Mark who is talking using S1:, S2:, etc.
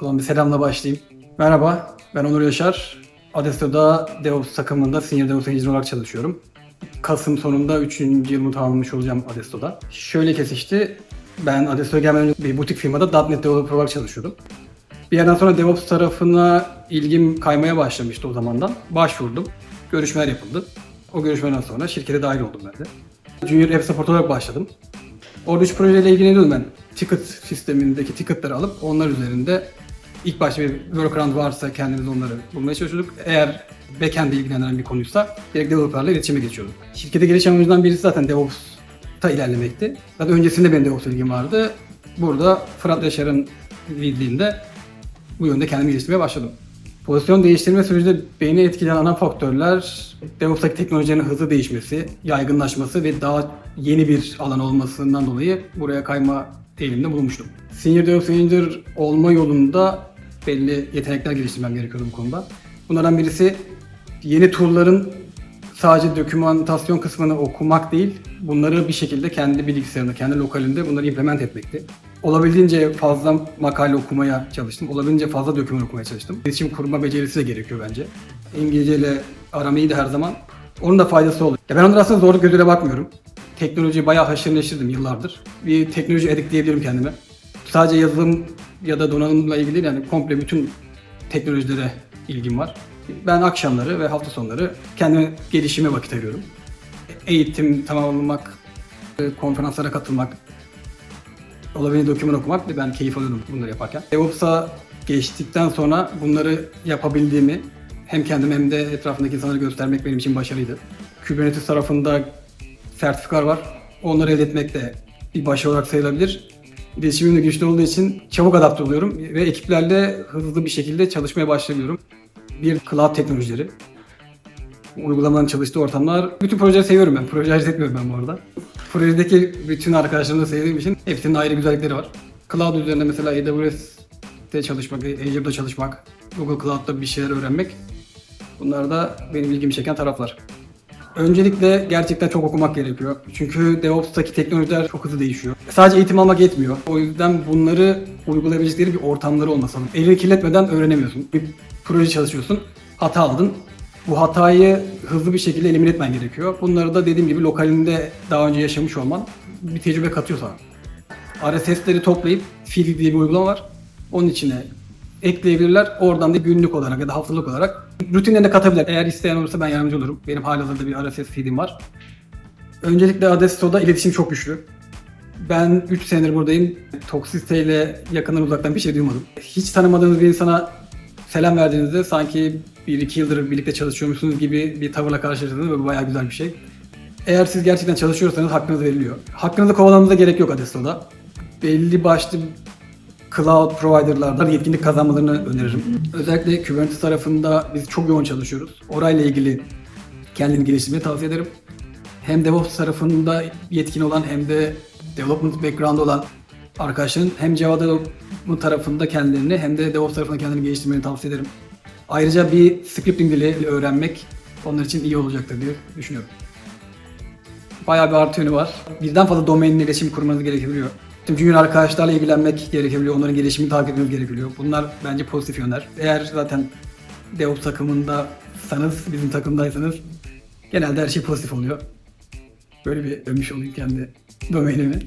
S1: Ulan bir selamla başlayayım. Merhaba, ben Onur Yaşar. Adesto'da DevOps takımında Senior DevOps Engineer olarak çalışıyorum. Kasım sonunda 3. yılımı tamamlamış olacağım Adesto'da. Şöyle kesişti, ben Adesto'ya gelmeden önce bir butik firmada .NET Developer olarak çalışıyordum. Bir yerden sonra DevOps tarafına ilgim kaymaya başlamıştı o zamandan. Başvurdum, görüşmeler yapıldı. O görüşmeden sonra şirkete dahil oldum ben de. Junior App Support olarak başladım. Orada üç projeyle ilgileniyordum ben. Ticket sistemindeki ticketları alıp onlar üzerinde ilk başta bir workaround varsa kendimiz onları bulmaya çalışıyorduk. Eğer backend ilgilenen bir konuysa direkt developerlarla iletişime geçiyorduk. Şirkete geliş amacımızdan birisi zaten DevOps'ta ilerlemekti. Zaten öncesinde benim DevOps ilgim vardı. Burada Fırat Yaşar'ın leadliğinde bu yönde kendimi geliştirmeye başladım. Pozisyon değiştirme sürecinde beni etkileyen ana faktörler DevOps'taki teknolojilerin hızlı değişmesi, yaygınlaşması ve daha yeni bir alan olmasından dolayı buraya kayma eğiliminde bulunmuştum. Senior DevOps Engineer olma yolunda belli yetenekler geliştirmem gerekiyordu bu konuda. Bunlardan birisi yeni tool'ların sadece dokümantasyon kısmını okumak değil, bunları bir şekilde kendi bilgisayarında, kendi lokalinde bunları implement etmekti. Olabildiğince fazla makale okumaya çalıştım. Olabildiğince fazla doküman okumaya çalıştım. İletişim kurma becerisi de gerekiyor bence. İngilizceyle aram iyi de her zaman. Onun da faydası olur. Ya ben onlara aslında zorluk gözüyle bakmıyorum. Teknolojiyi bayağı haşır neşirdim yıllardır. Bir teknoloji edik diyebilirim kendime. Sadece yazılım ya da donanımla ilgili yani komple bütün teknolojilere ilgim var. Ben akşamları ve hafta sonları kendime gelişime vakit ayırıyorum. Eğitim tamamlamak, konferanslara katılmak, olabildiğince doküman okumak ben keyif alıyordum bunları yaparken. DevOps'a geçtikten sonra bunları yapabildiğimi hem kendim hem de etrafındaki insanlara göstermek benim için başarıydı. Kubernetes tarafında sertifikalar var. Onları elde etmek de bir başarı olarak sayılabilir. İletişimim de güçlü olduğu için çabuk adapte oluyorum ve ekiplerle hızlı bir şekilde çalışmaya başlıyorum. Bir cloud teknolojileri, uygulamaların çalıştığı ortamlar. Bütün projeleri seviyorum ben. Proje ayırt etmiyorum ben bu arada. Projedeki bütün arkadaşlarımı da sevdiğim için hepsinin ayrı güzellikleri var. Cloud üzerinde mesela AWS'te çalışmak, Azure'da çalışmak, Google Cloud'da bir şeyler öğrenmek. Bunlar da benim ilgimi çeken taraflar. Öncelikle gerçekten çok okumak gerekiyor. Çünkü DevOps'taki teknolojiler çok hızlı değişiyor. Sadece eğitim almak yetmiyor. O yüzden bunları uygulayabilecekleri bir ortamları olması lazım. Elini kirletmeden öğrenemiyorsun. Bir proje çalışıyorsun, hata aldın. Bu hatayı hızlı bir şekilde elimine etmen gerekiyor. Bunları da dediğim gibi lokalinde daha önce yaşamış olman bir tecrübe katıyor sana. RSS'leri toplayıp Feed diye bir uygulama var. Onun içine ekleyebilirler. Oradan da günlük olarak ya da haftalık olarak rutinlerine katabilirler. Eğer isteyen olursa ben yardımcı olurum. Benim halihazırda bir RSS feed'im var. Öncelikle Adesto'da iletişim çok güçlü. Ben 3 senedir buradayım. Toksiste ile yakından uzaktan bir şey duymadım. Hiç tanımadığınız bir insana selam verdiğinizde sanki 1-2 yıldır birlikte çalışıyormuşsunuz gibi bir tavırla karşılaştığınız ve bu bayağı güzel bir şey. Eğer siz gerçekten çalışıyorsanız hakkınız veriliyor. Hakkınızı kovalamanıza gerek yok Adesto'da. Belli başlı cloud provider'lardan yetkinlik kazanmalarını öneririm. Özellikle Kubernetes tarafında biz çok yoğun çalışıyoruz. Orayla ilgili kendini geliştirmeyi tavsiye ederim. Hem DevOps tarafında yetkin olan hem de development background olan arkadaşların hem Java development tarafında kendilerini hem de DevOps tarafında kendini geliştirmeni tavsiye ederim. Ayrıca bir scripting dili öğrenmek onlar için iyi olacaktır diye düşünüyorum. Bayağı bir artı yönü var. Birden fazla domainle iletişim kurmanız gerekebiliyor. Tüm junior arkadaşlarla ilgilenmek gerekebiliyor. Onların gelişimini takip etmeniz gerekebiliyor. Bunlar bence pozitif yönler. Eğer zaten DevOps takımındasanız, bizim takımdaysanız genelde her şey pozitif oluyor. Böyle bir övmüş olayım kendi domainimi.